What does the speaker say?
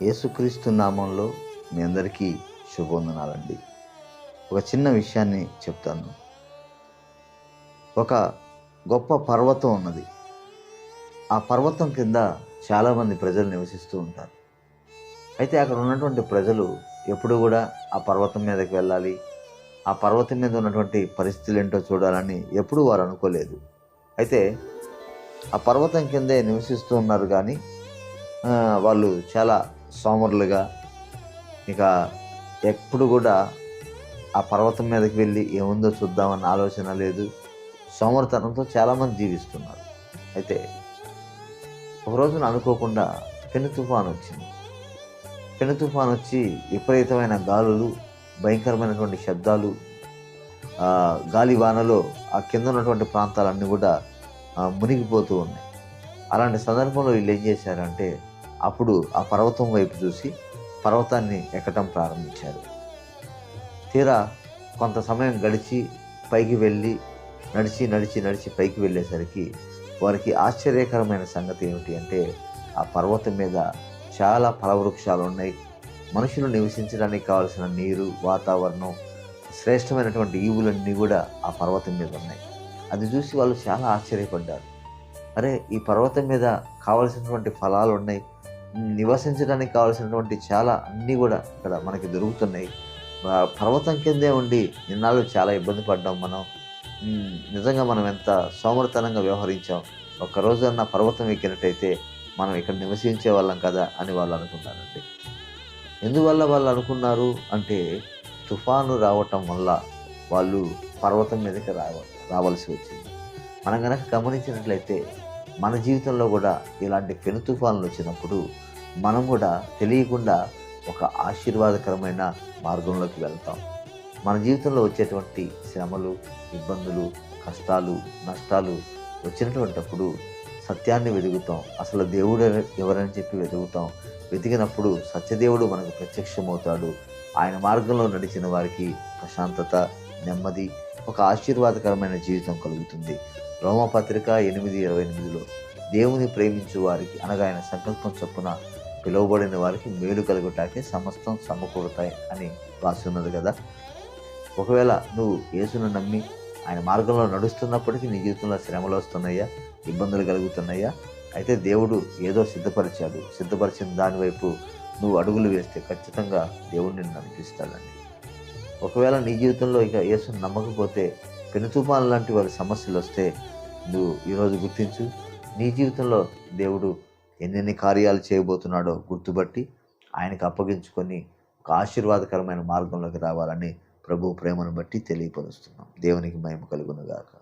యేసుక్రీస్తు నామంలో మీ అందరికీ శుభవందనాలండి. ఒక చిన్న విషయాన్ని చెప్తాను. ఒక గొప్ప పర్వతం ఉన్నది. ఆ పర్వతం కింద చాలామంది ప్రజలు నివసిస్తూ ఉంటారు. అయితే అక్కడ ఉన్నటువంటి ప్రజలు ఎప్పుడు కూడా ఆ పర్వతం మీదకి వెళ్ళాలి ఆ పర్వతం మీద ఉన్నటువంటి పరిస్థితులు ఏంటో చూడాలని ఎప్పుడూ వారు అనుకోలేదు. అయితే ఆ పర్వతం కిందే నివసిస్తూ ఉన్నారు కానీ వాళ్ళు చాలా సోమరులుగా ఇక ఎప్పుడు కూడా ఆ పర్వతం మీదకి వెళ్ళి ఏముందో చూద్దామన్న ఆలోచన లేదు. సోమరితనంతో చాలామంది జీవిస్తున్నారు. అయితే ఒక రోజున అనుకోకుండా పెను తుఫాన్ వచ్చింది. పెను తుఫాన్ వచ్చి విపరీతమైన గాలులు భయంకరమైనటువంటి శబ్దాలు గాలి వానలో ఆ కింద ఉన్నటువంటి ప్రాంతాలన్నీ కూడా మునిగిపోతూ ఉన్నాయి. అలాంటి సందర్భంలో వీళ్ళు ఏం చేశారంటే అప్పుడు ఆ పర్వతం వైపు చూసి పర్వతాన్ని ఎక్కటం ప్రారంభించారు. తీరా కొంత సమయం గడిచి పైకి వెళ్ళి నడిచి నడిచి నడిచి పైకి వెళ్ళేసరికి వారికి ఆశ్చర్యకరమైన సంగతి ఏమిటి అంటే ఆ పర్వతం మీద చాలా ఫలవృక్షాలు ఉన్నాయి. మనుషులు నివసించడానికి కావాల్సిన నీరు వాతావరణం శ్రేష్టమైనటువంటి ఈవులన్నీ కూడా ఆ పర్వతం మీద ఉన్నాయి. అది చూసి వాళ్ళు చాలా ఆశ్చర్యపడ్డారు. అరే ఈ పర్వతం మీద కావలసినటువంటి ఫలాలు ఉన్నాయి నివసించడానికి కావాల్సినటువంటి చాలా అన్నీ కూడా ఇక్కడ మనకి దొరుకుతున్నాయి. పర్వతం కిందే ఉండి నిన్నాళ్ళు చాలా ఇబ్బంది పడ్డాం మనం. నిజంగా మనం ఎంత సోమరతనంగా వ్యవహరించాం. ఒక్కరోజు అన్న పర్వతం ఎక్కినట్టయితే మనం ఇక్కడ నివసించే వాళ్ళం కదా అని వాళ్ళు అనుకున్నారండి. ఎందువల్ల వాళ్ళు అనుకున్నారు అంటే తుఫాను రావటం వల్ల వాళ్ళు పర్వతం మీదకి రావ రావాల్సి వచ్చింది. మనం కనుక గమనించినట్లయితే మన జీవితంలో కూడా ఇలాంటి పెను తుఫాన్లు వచ్చినప్పుడు మనం కూడా తెలియకుండా ఒక ఆశీర్వాదకరమైన మార్గంలోకి వెళ్తాం. మన జీవితంలో వచ్చేటువంటి శ్రమలు ఇబ్బందులు కష్టాలు నష్టాలు వచ్చినటువంటిప్పుడు సత్యాన్ని వెతుకుతాం. అసలు దేవుడు ఎవరని చెప్పి వెతుకుతాం. వెతికినప్పుడు సత్యదేవుడు మనకు ప్రత్యక్షమవుతాడు. ఆయన మార్గంలో నడిచిన వారికి ప్రశాంతత నెమ్మది ఒక ఆశీర్వాదకరమైన జీవితం కలుగుతుంది. రోమపత్రిక ఎనిమిది ఇరవై ఎనిమిదిలో దేవుని ప్రేమించు వారికి అనగా ఆయన సంకల్పం చొప్పున పిలువబడిన వారికి మేలు కలుగుటాకే సమస్తం సమకూరుతాయి అని రాస్తున్నది ఉన్నది కదా. ఒకవేళ నువ్వు యేసును నమ్మి ఆయన మార్గంలో నడుస్తున్నప్పటికీ నీ జీవితంలో శ్రమలు వస్తున్నాయా? ఇబ్బందులు కలుగుతున్నాయా? అయితే దేవుడు ఏదో సిద్ధపరిచాడు. సిద్ధపరిచిన దానివైపు నువ్వు అడుగులు వేస్తే ఖచ్చితంగా దేవుడు నిన్ను నడిపిస్తాడండి ఒకవేళ నీ జీవితంలో ఇక యేసును నమ్మకపోతే పెనుతుఫాన్ లాంటి వారి సమస్యలు వస్తే నువ్వు ఈరోజు గుర్తించు. నీ జీవితంలో దేవుడు ఎన్నెన్ని కార్యాలు చేయబోతున్నాడో గుర్తుపట్టి ఆయనకు అప్పగించుకొని ఒక ఆశీర్వాదకరమైన మార్గంలోకి రావాలని ప్రభు ప్రేమను బట్టి తెలియపరుస్తున్నాం. దేవునికి మహిమ కలుగునుగాక.